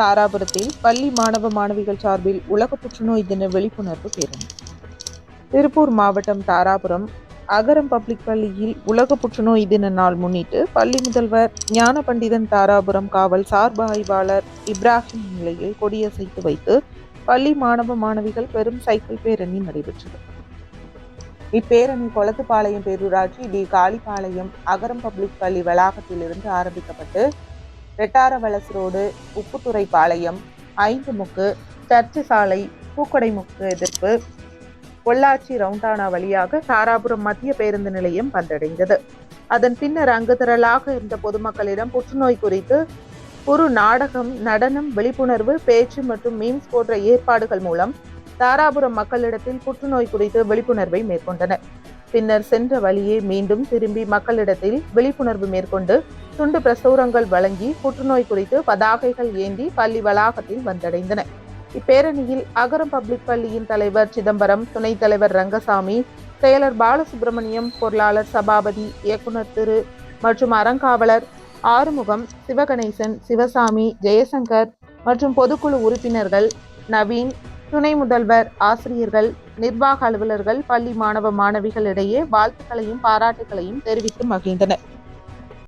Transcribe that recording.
தாராபுரத்தில் பள்ளி மாணவ மாணவிகள் சார்பில் உலக புற்றுநோய் தின விழிப்புணர்வு பேரணி. திருப்பூர் மாவட்டம் தாராபுரம் அகரம் பப்ளிக் பள்ளியில் உலக புற்றுநோய் தின நாள் முன்னிட்டு பள்ளி முதல்வர் ஞான பண்டிதன் தாராபுரம் காவல் சார்பு ஆய்வாளர் இப்ராஹிம் நிலையில் கொடியசைத்து வைத்து பள்ளி மாணவ மாணவிகள் பெரும் சைக்கிள் பேரணி நடைபெற்றது. இப்பேரணி கொளத்துப்பாளையம் பேரூராட்சி டி காளிப்பாளையம் அகரம் பப்ளிக் பள்ளி வளாகத்திலிருந்து ஆரம்பிக்கப்பட்டு ரெட்டாரவலஸ் ரோடு உப்புத்துறை பாளையம் ஐந்து முக்கு சர்ச்சு சாலை பூக்கடைமுக்கு எதிர்ப்பு. பொள்ளாச்சி ரவுண்டானா வழியாக தாராபுரம் மத்திய பேருந்து நிலையம் வந்தடைந்தது. அதன் பின்னர் அங்கு திரளாக இருந்த பொதுமக்களிடம் புற்றுநோய் குறித்து குறு நாடகம் நடனம் விழிப்புணர்வு பேச்சு மற்றும் மீம்ஸ் போன்ற ஏற்பாடுகள் மூலம் தாராபுரம் மக்களிடத்தில் புற்றுநோய் குறித்து விழிப்புணர்வை மேற்கொண்டனர். பின்னர் சென்ற வழியே மீண்டும் திரும்பி மக்களிடத்தில் விழிப்புணர்வு மேற்கொண்டு துண்டு பிரசுரங்கள் வழங்கி புற்றுநோய் குறித்து பதாகைகள் ஏந்தி பள்ளி வளாகத்தில் வந்தடைந்தன. இப்பேரணியில் அகரம் பப்ளிக் பள்ளியின் தலைவர் சிதம்பரம் துணைத் தலைவர் ரங்கசாமி செயலர் பாலசுப்பிரமணியம் பொருளாளர் சபாபதி இயக்குனர் திரு மற்றும் அறங்காவலர் ஆறுமுகம் சிவகணேசன் சிவசாமி ஜெயசங்கர் மற்றும் பொதுக்குழு உறுப்பினர்கள் நவீன் துணை முதல்வர் ஆசிரியர்கள் நிர்வாக அலுவலர்கள் பள்ளி மாணவ மாணவிகளிடையே வாழ்த்துக்களையும் பாராட்டுகளையும் தெரிவித்து மகிழ்ந்தனர்.